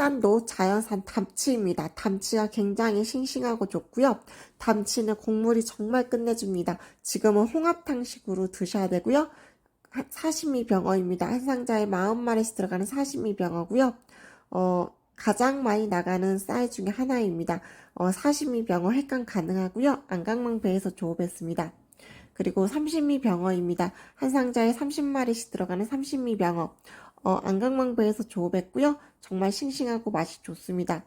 식산도 자연산 담치입니다. 담치가 굉장히 싱싱하고 좋고요. 담치는 국물이 정말 끝내줍니다. 지금은 홍합탕식으로 드셔야 되고요. 한- 사시미 병어입니다. 한 상자에 40마리씩 들어가는 사시미 병어고요. 어, 가장 많이 나가는 사이즈 중에 하나입니다. 어, 사시미 병어 횟감 가능하고요. 안강망 배에서 조업했습니다. 그리고 삼신미 병어입니다. 한 상자에 30마리씩 들어가는 삼신미 병어. 어, 안강망배에서 조업했고요. 정말 싱싱하고 맛이 좋습니다.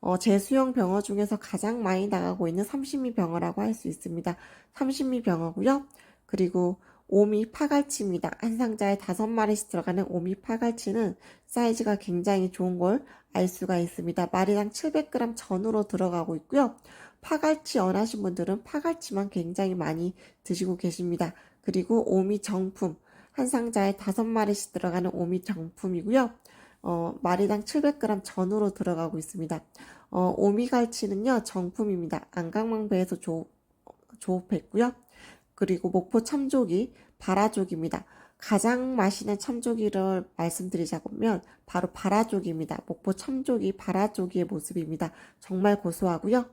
어, 제수형 병어 중에서 가장 많이 나가고 있는 삼신미 병어라고 할 수 있습니다. 삼신미 병어고요. 그리고 오미 파갈치입니다. 한 상자에 다섯 마리씩 들어가는 오미 파갈치는 사이즈가 굉장히 좋은 걸 알 수가 있습니다. 마리당 700g 전후로 들어가고 있고요. 파갈치 원하신 분들은 파갈치만 굉장히 많이 드시고 계십니다. 그리고 오미 정품 한 상자에 다섯 마리씩 들어가는 오미 정품이고요. 어, 마리당 700g 전후로 들어가고 있습니다. 어, 오미 갈치는요 정품입니다. 안강망배에서 조, 조업했고요. 그리고 목포 참조기 바라조기입니다. 가장 맛있는 참조기를 말씀드리자면 바로 바라조기입니다. 목포 참조기 바라조기의 모습입니다. 정말 고소하고요.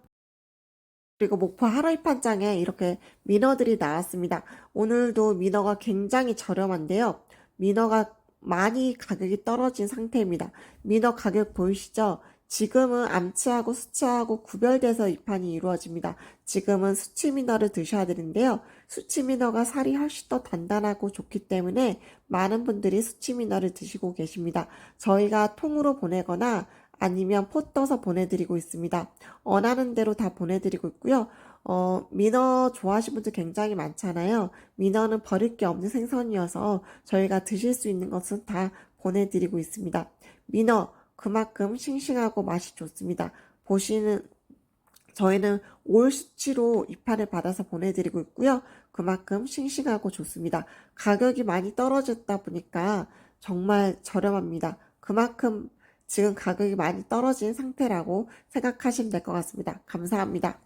그리고 목포 하루이판장에 이렇게 민어들이 나왔습니다. 오늘도 민어가 굉장히 저렴한데요. 민어가 많이 가격이 떨어진 상태입니다. 민어 가격 보이시죠? 지금은 암치하고 수치하고 구별돼서 입판이 이루어집니다. 지금은 수치 민어를 드셔야 되는데요. 수치 민어가 살이 훨씬 더 단단하고 좋기 때문에 많은 분들이 수치 민어를 드시고 계십니다. 저희가 통으로 보내거나 아니면 포 떠서 보내드리고 있습니다. 원하는 대로 다 보내드리고 있고요. 어, 민어 좋아하시는 분들 굉장히 많잖아요. 민어는 버릴 게 없는 생선이어서 저희가 드실 수 있는 것은 다 보내드리고 있습니다. 민어 그만큼 싱싱하고 맛이 좋습니다. 보시는 저희는 올 수치로 입판을 받아서 보내드리고 있고요. 그만큼 싱싱하고 좋습니다. 가격이 많이 떨어졌다 보니까 정말 저렴합니다. 그만큼 지금 가격이 많이 떨어진 상태라고 생각하시면 될 것 같습니다. 감사합니다.